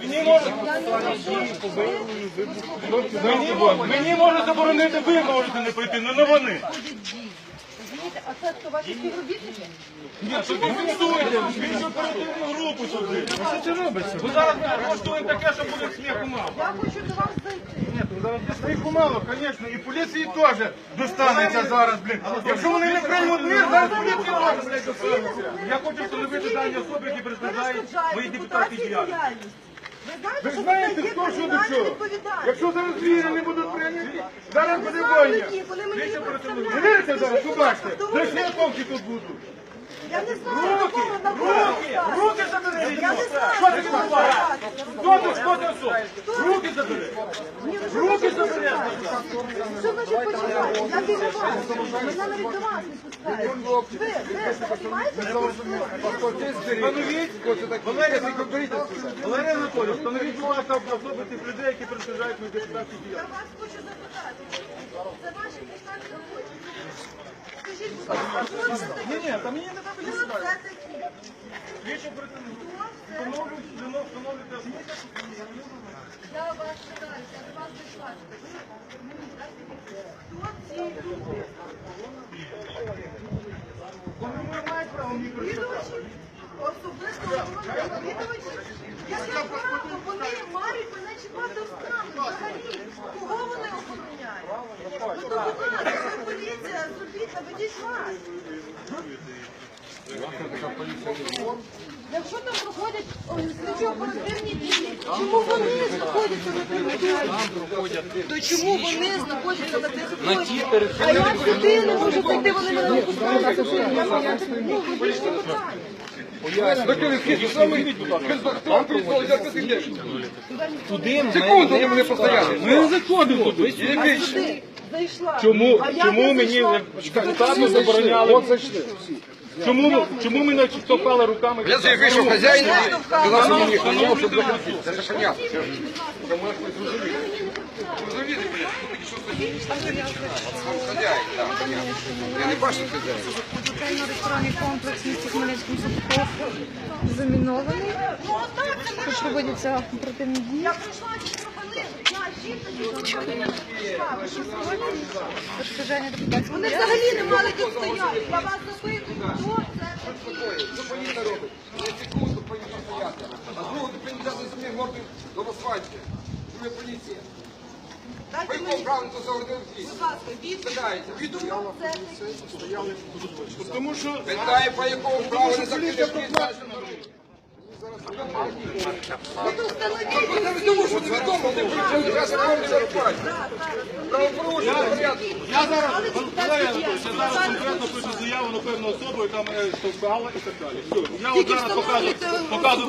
Мені може, мені, мені може заборонити, ви можете не прийти, але не вони. Розумієте, а це хто ваші співробітники? Ні, фіксуйте, більшу оперативну групу сюди. А що це робиться? Ви зараз влаштуємо таке, що буде сміху мало. Я хочу до вас зайти. Ні, то зараз сміху мало, звісно, і поліції теж достанеться зараз, блін. Якщо вони не приймуть мир, зараз поліція теж, блядь, достанеться. Я хочу встановити дані особи, які перешкоджають мої депутатські діяльності. Ви знаєте, хто що до кримінальна чого? відповідальність. Якщо зараз звіри не будуть прийняті, зараз буде не знаю, бойня. ні, мені не представляють. Не зараз, Скажіть, будь ласка, побачите. хто такі? святовки тут будуть. Я не знаю, Руки, руки, руки заберіть. Я не знаю, Що ти статусу. Хто ти, хто ти? Руки забери. Ви Руки ви забери. Що значить почекайте? Я біля вас. Мене навіть до вас не пускають. Ви, ви, маєте Встановіть, Валерій Валерій Анатолійович, встановіть, будь ласка, особи тих людей, які перешкоджають мої депутатські Я діяльності. вас хочу запитати. Це ваші посади робочі? Скажіть, будь ласка, хто це такі? Ні, ні, та мені не треба? Встановлюють, встановлюють особи. Я вас питаю, я до вас прийшла. Хто ці люди? Вони мають мені Відувачі? Особисто відувачі? Яке право вони мають мене чіпати в стану? Взагалі, кого вони охороняють? Ну то, будь ласка, ви поліція, зробіть, наведіть вас. Якщо там проходять о, слідчі оперативні дії, чому вони знаходяться на території? То чому вони знаходяться на території? А я сюди не можу зайти, вони мене не пускають ну, логічне питання. Секунду, ви мене постояли. Ми не заходимо туди. Зайшла. Чому, чому не мені штатно забороняли? Чому, чому ми не стопали руками? Я заявив, що хазяїн, сказав, мені ніхто щоб заходити. Це ж блядь, що. Хазяїн. Я не бачу хазяїн. Готельно-ресторанний комплекс в місті Хмельницькому Садков замінований. Тут проводяться оперативні дії. Вони взагалі не мали тут стояти. Я вас запитую, хто це такі? Що повинна робити? Не секунду повинна стояти. А другу ти повинен взяти самі морду до асфальті. Друге поліція. Ви Дайте по мені, правильно то заводили будь ласка, від Питається, віду. хто це такі? Тому що Питає, по якому праву не закрити встановіть. Я зараз Валерій Анатолійович, я зараз конкретно пишу заяву на певну особу, яка мене штовхала і так далі. Все, я от зараз показую